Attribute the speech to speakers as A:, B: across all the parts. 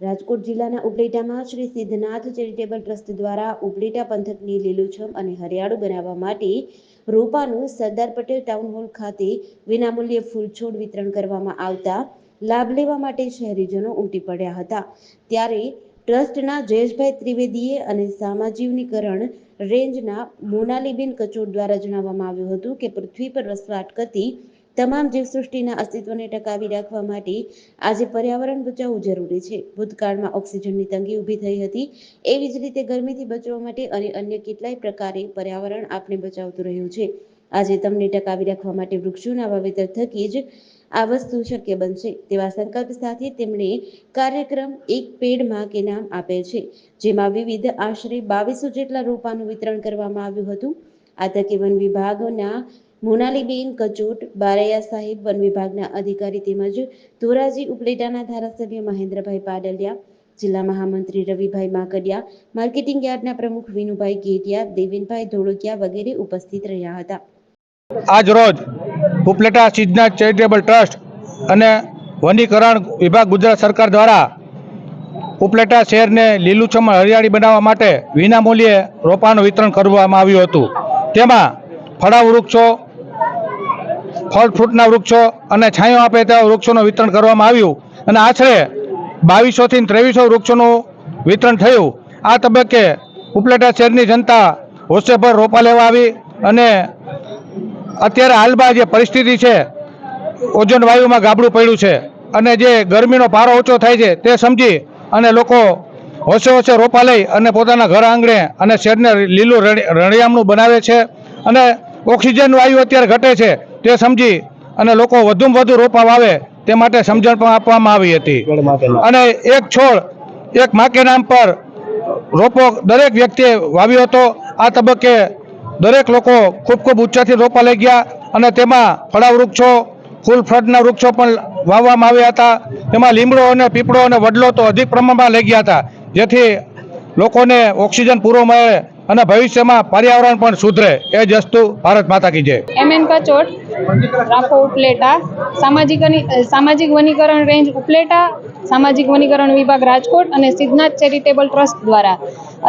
A: રાજકોટ જિલ્લાના ઉપલેટામાં Shri Siddhnath charitable trust દ્વારા ઉપલેટા પંથકની લીલુંછમ અને હરિયાળું બનાવવા માટે રોપાનું સરદાર પટેલ ટાઉન હોલ ખાતે વિનામૂલ્યે ફૂલછોડ વિતરણ કરવામાં આવતા લાભ લેવા માટે શહેરીજનો ઉમટી પડ્યા હતા. ત્યારે ટ્રસ્ટના જયેશભાઈ ત્રિવેદીએ અને સામાજિકરણ રેન્જના મોનાલીબેન કચોડ દ્વારા જણાવવામાં આવ્યું હતું કે પૃથ્વી પર વસવાટ કરતી તમામ જીવસૃષ્ટિના અસ્તિત્વને ટકાવી રાખવા માટે આજે પર્યાવરણ બચાવવું જરૂરી છે. ભૂતકાળમાં ઓક્સિજનની તંગી ઊભી થઈ હતી. એવી જ રીતે ગરમીથી બચવા માટે અને અન્ય કેટલાય પ્રકારે પર્યાવરણ આપણે બચાવતું રહ્યું છે. આજે તમને ટકાવી રાખવા માટે વૃક્ષોના વાવેતર થકી જ આ વસ્તુ શક્ય બનશે. તેવા સંકલ્પ સાથે તેમણે કાર્યક્રમ એક પેડમાં કે નામ આપેલ છે, જેમાં વિવિધ આશરે બાવીસો જેટલા રોપાનું વિતરણ કરવામાં આવ્યું હતું. આ તકે વન વિભાગના મોનાલીબેન કચોટ, બારૈયા સાહેબ, વન વિભાગના અધિકારી તેમજ ધોરાજી ઉપલેટાના ધારાસભ્ય મહેન્દ્રભાઈ પાડલિયા, જિલ્લા મહામંત્રી રવિભાઈ માકડિયા, માર્કેટિંગ યાર્ડના પ્રમુખ વિનુભાઈ ગેટિયા, દેવિનભાઈ ધોળકિયા વગેરે ઉપસ્થિત રહ્યા હતા.
B: આજ રોજ ઉપલેટા સિદ્ધનાથ ચેરિટેબલ ટ્રસ્ટ અને વનીકરણ વિભાગ ગુજરાત સરકાર દ્વારા ઉપલેટા શહેરને લીલુંછમ હરિયાળી બનાવવા માટે વિનામૂલ્યે રોપાનું વિતરણ કરવામાં આવ્યું હતું. તેમાં ફળા વૃક્ષો ફળ ફ્રૂટના વૃક્ષો અને છાંયો આપે તેવા વૃક્ષોનું વિતરણ કરવામાં આવ્યું. અને આશરે બાવીસોથી ત્રેવીસો વૃક્ષોનું વિતરણ થયું. આ તબક્કે ઉપલેટા શહેરની જનતા હોશેભર રોપા લેવા આવી અને અત્યારે હાલમાં જે પરિસ્થિતિ છે, ઓઝોન વાયુમાં ગાબડું પડ્યું છે અને જે ગરમીનો પારો ઓછો થાય છે તે સમજી અને લોકો હોશે હોશે રોપા લઈ અને પોતાના ઘર આંગણે અને શેરને લીલું રણિયામણું બનાવે છે અને ઓક્સિજન વાયુ અત્યારે ઘટે છે. તે સમજી અને લોકો વધુમાં વધુ રોપા વાવે તે માટે સમજણ પણ આપવામાં આવી હતી. અને એક છોડ એક માકે નામ પર રોપો દરેક વ્યક્તિએ વાવ્યો હતો. આ તબક્કે દરેક લોકો ખૂબ ખૂબ ઉચ્ચાથી રોપા લઈ ગયા અને તેમાં ફળા વૃક્ષો ફૂલ ફળના વૃક્ષો પણ વાવવામાં આવ્યા હતા. તેમાં લીમડો અને પીપળો અને વડલો તો અધિક પ્રમાણમાં લઈ ગયા હતા. જેથી લોકોને ઓક્સિજન પૂરો મળે અને ભવિષ્યમાં પર્યાવરણ પણ સુધરે એ જ વસ્તુ ભારત માતા કી જય.
C: એમ એન કચોટ, રાખો ઉપલેટા, સામાજિક સામાજિક વનીકરણ રેન્જ ઉપલેટા, સામાજિક વનીકરણ વિભાગ રાજકોટ અને સિદ્ધનાથ ચેરિટેબલ ટ્રસ્ટ દ્વારા.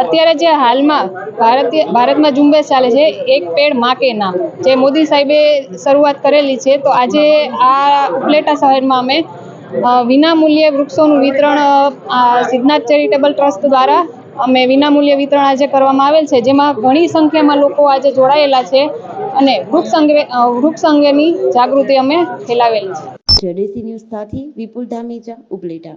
C: અત્યારે જે હાલમાં ભારતીય, ભારતમાં ઝુંબેશ ચાલે છે, એક પેડ માકે નામ જે મોદી સાહેબે શરૂઆત કરેલી છે, તો આજે આ ઉપલેટા શહેરમાં અમે વિના વિનામૂલ્યે વૃક્ષોનું વિતરણ સિદ્ધનાથ ચેરિટેબલ ટ્રસ્ટ દ્વારા અમે વિનામૂલ્ય વિતરણ આજે કરવામાં આવેલ છે, જેમાં ઘણી સંખ્યામાં લોકો આજે જોડાયેલા છે અને વૃક્ષ અંગે વૃક્ષ અંગેની જાગૃતિ અમે ફેલાવેલી છે.
A: જેડીસી ન્યૂઝ સાથે વિપુલ ધામેચા ઉપલેટા